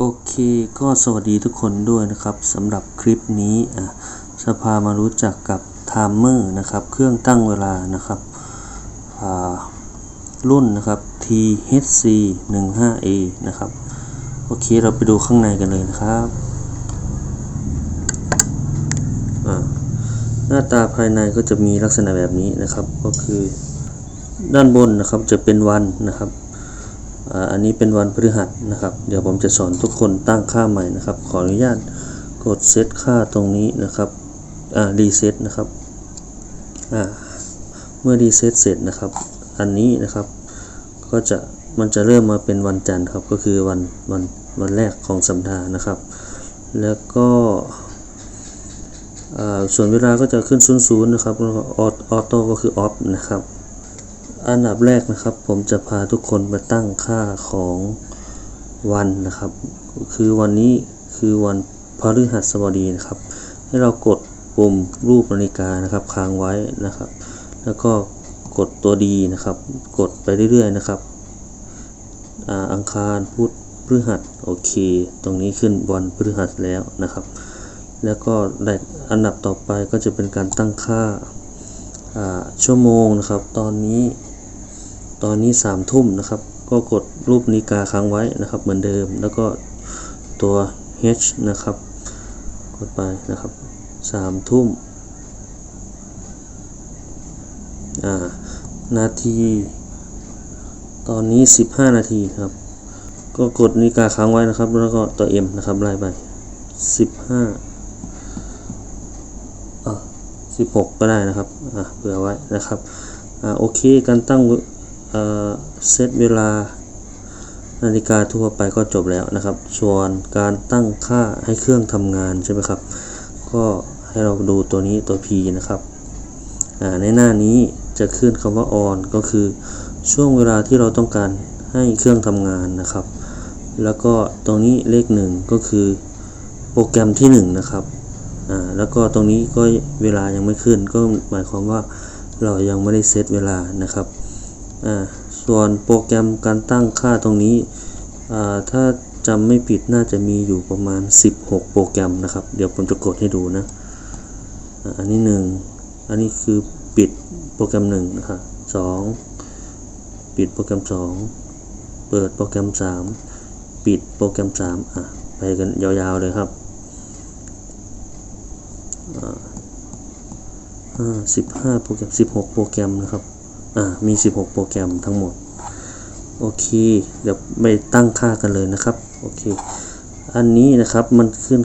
โอเคก็สวัสดีทุกคนด้วยนะครับสำหรับคลิปนี้อะจะพามารู้จักกับไทม์เมอร์นะครับ เครื่องตั้งเวลานะครับอ่ารุ่นนะครับ THC 15A นะครับ โอเคเราไปดูข้างในกันเลยนะครับหน้าตาภายในก็จะมีลักษณะแบบนี้นะครับ ก็คือด้านบนนะครับจะเป็นวันนะครับ อันนี้เป็นวันพฤหัสนะครับ เดี๋ยวผมจะสอนทุกคนตั้งค่าใหม่นะครับ ขออนุญาตกดเซตค่าตรงนี้นะครับอ่ารีเซ็ตนะครับอ่าเมื่อรีเซ็ตเสร็จนะครับ อันนี้นะครับก็จะมันจะเริ่มมาเป็นวันจันทร์ครับก็คือวันวันวันแรกของสัปดาห์นะครับ แล้วก็ส่วนเวลาก็จะขึ้น0 0นย์นะครับออโต้ก็คือออฟนะครับ อันดับแรกนะครับ ผมจะพาทุกคนมาตั้งค่าของวันนะครับ คือวันนี้คือวันพฤหัสบดีนะครับ ให้เรากดปุ่มรูปนาฬิกานะครับค้างไว้นะครับ แล้วก็กดตัวดีนะครับ กดไปเรื่อยๆนะครับอ,อังคารพุธพฤหัสโอเค ตรงนี้ขึ้นวันพฤหัสแล้วนะครับ แล้วก็อันดับต่อไปก็จะเป็นการตั้งค่าชั่วโมงนะครับ ตอนนี้ ตอนนี้สามทุ่มนะครับ ก็กดรูปนิกาค้างไว้นะครับ เหมือนเดิม แล้วก็ตัว H นะครับ กดไปนะครับสามทุ่มอ่า นาที ตอนนี้ 15 นาทีครับ ก็กดนิกาค้างไว้นะครับ แล้วก็ตัว M นะครับไล่ไป 15อะ16 ก็ได้นะครับ อะเผื่อไว้นะครับ อ่าโอเค การตั้ง เซตเวลานาฬิกาทั่วไปก็จบแล้วนะครับ ส่วนการตั้งค่าให้เครื่องทำงานใช่ไหมครับ ก็ให้เราดูตัวนี้ตัว P นะครับในหน้านี้จะขึ้นคำว่า on ก็คือช่วงเวลาที่เราต้องการให้เครื่องทำงานนะครับ แล้วก็ตรงนี้เลขหนึ่งก็คือโปรแกรมที่1นะครับแล้วก็ตรงนี้ก็เวลายังไม่ขึ้น ก็หมายความว่าเรายังไม่ได้เซตเวลานะครับ ส่วนโปรแกรมการตั้งค่าตรงนี้ถ้าจำไม่ผิดน่าจะมีอยู่ประมาณ 16 โปรแกรมนะครับ เดี๋ยวผมจะกดให้ดูนะ อันนี้ 1 อันนี้คือปิดโปรแกรม1นะครับ2ปิดโปรแกรม 2 เปิดโปรแกรม 3 ปิดโปรแกรม 3 อะ ไปกันยาวๆเลยครับอ่าสิบห้าโปรแกรมสิบหกโปรแกรมนะครับ มี 16 โปรแกรมทั้งหมด โอเค เดี๋ยวไปตั้งค่ากันเลยนะครับ โอเค อันนี้นะครับมันขึ้น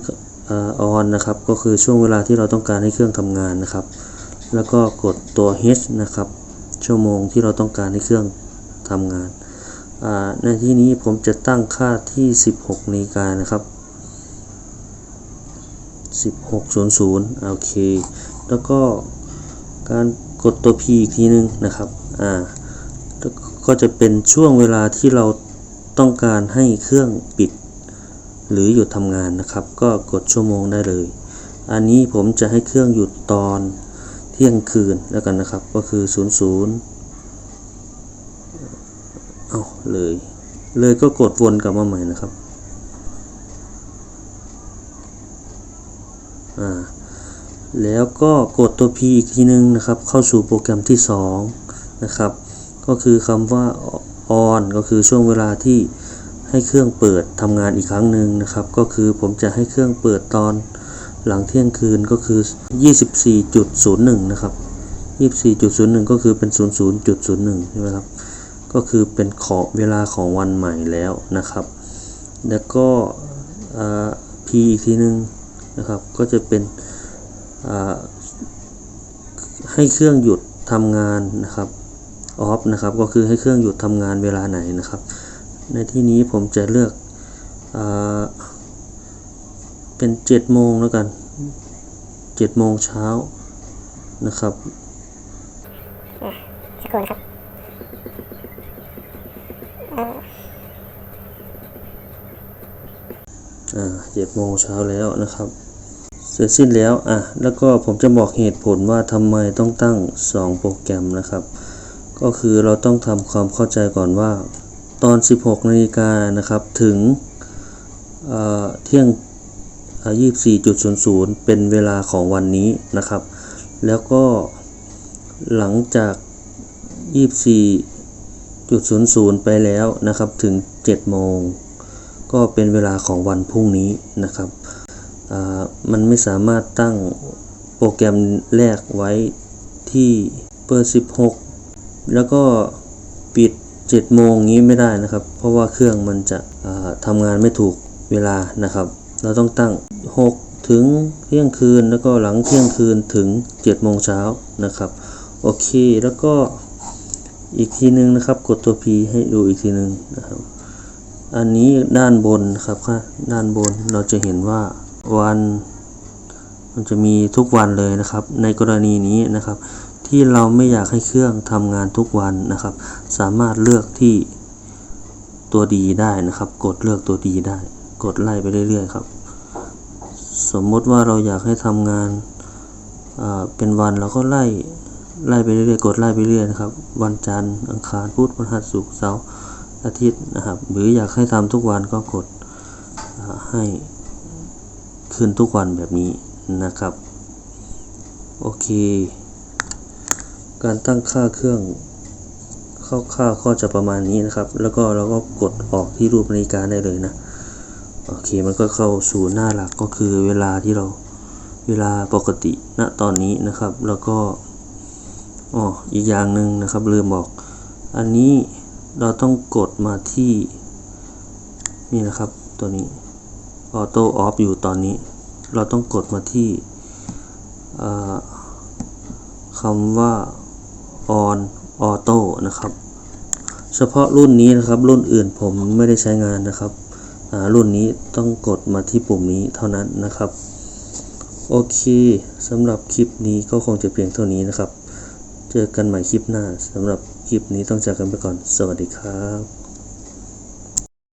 ออนนะครับ ก็คือช่วงเวลาที่เราต้องการให้เครื่องทำงานนะครับ แล้วก็กดตัว H นะครับ ชั่วโมงที่เราต้องการให้เครื่องทำงาน ในที่นี้ผมจะตั้งค่าที่ 16นาฬิกานะครับ16.00โอเค แล้วก็การกดตัว P อีกทีนึงนะครับ อ่าก็จะเป็นช่วงเวลาที่เราต้องการให้เครื่องปิด หรือหยุดทำงานนะครับ ก็กดชั่วโมงได้เลย อันนี้ผมจะให้เครื่องหยุดตอนเที่ยงคืนแล้วกันนะครับ ก็คือ 00เอาเลย เลยก็กดวนกลับมาใหม่นะครับอ่าแล้วก็กดตัว P อีกทีนึงนะครับ เข้าสู่โปรแกรมที่ 2 นะครับ ก็คือคำว่า on ก็คือช่วงเวลาที่ให้เครื่องเปิดทำงานอีกครั้งหนึ่งนะครับ ก็คือผมจะให้เครื่องเปิดตอนหลังเที่ยงคืนก็คือ 24.01 นะครับ 24.01 ก็คือเป็น 00.01 ใช่ไหมครับ ก็คือเป็นขอบเวลาของวันใหม่แล้วนะครับ แล้วก็ P อีกทีนึงนะครับ ก็จะเป็นให้เครื่องหยุดทำงานนะครับ ออฟนะครับ ก็คือให้เครื่องหยุดทำงานเวลาไหนนะครับ ในที่นี้ผมจะเลือกอเป็น 7 โมงแล้วกัน 7 โมงเช้านะครับสักครู่นะครับอ่าเจ็ดโมงเช้าแล้วนะครับ เสร็จสิ้นแล้ว อะ แล้วก็ผมจะบอกเหตุผลว่าทำไมต้องตั้ง 2 โปรแกรมนะครับ ก็คือเราต้องทำความเข้าใจก่อนว่า ตอน 16นาฬิกานะครับถึงเเที่ยงยี่สิบสี่จุดศูนย์ศูนย์เป็นเวลาของวันนี้นะครับ แล้วก็หลังจากยี่สิบสี่จุดศูนย์ศูนย์ไปแล้วนะครับถึงเจ็ดโมง ก็เป็นเวลาของวันพรุ่งนี้นะครับ มันไม่สามารถตั้งโปรแกรมแรกไว้ที่เบอร์สิบหก แล้วก็ปิด7โมงงี้ไม่ได้นะครับ เพราะว่าเครื่องมันจะอ่าทำงานไม่ถูกเวลานะครับ เราต้องตั้ง 6 ถึงเที่ยงคืนแล้วก็หลังเที่ยงคืนถึง7โมงเช้านะครับโอเคแล้วก็อีกทีหนึงนะครับ กดตัว P ให้ดูอีกทีหนึงนะครับ อันนี้ด้านบนครับค่ะด้านบนเราจะเห็นว่าวัน มันจะมีทุกวันเลยนะครับ ในกรณีนี้นะครับ ที่เราไม่อยากให้เครื่องทำงานทุกวันนะครับ สามารถเลือกที่ตัวดีได้นะครับ กดเลือกตัวดีได้ กดไล่ไปเรื่อยๆครับ สมมติว่าเราอยากให้ทำงานอ่าเป็นวันเราก็ไล่ไล่ไปเรื่อยๆกดไล่ไปเรื่อยนะครับ วันจันทร์อังคารพุธพฤหัสศุกร์เสาร์อาทิตย์นะครับ หรืออยากให้ทำทุกวันก็กดให้ขึ้นทุกวันแบบนี้นะครับ โอเค การตั้งค่าเครื่องคร่าวๆก็จะประมาณนี้นะครับ แล้วก็เราก็กดออกที่รูปนาฬิกาได้เลยนะโอเคมันก็เข้าสู่หน้าหลักก็คือเวลาที่เราเวลาปกติณตอนนี้นะครับ แล้วก็อ๋ออีกอย่างหนึ่งนะครับลืมบอก อันนี้เราต้องกดมาที่นี่นะครับตัวนี้ออโต้ออฟอยู่ตอนนี้ เราต้องกดมาที่คำว่า on auto นะครับ เฉพาะรุ่นนี้นะครับ รุ่นอื่นผมไม่ได้ใช้งานนะครับรุ่นนี้ต้องกดมาที่ปุ่มนี้เท่านั้นนะครับ โอเคสำหรับคลิปนี้ก็คงจะเพียงเท่านี้นะครับ เจอกันใหม่คลิปหน้าสำหรับคลิปนี้ต้องจากกันไปก่อน สวัสดีครับ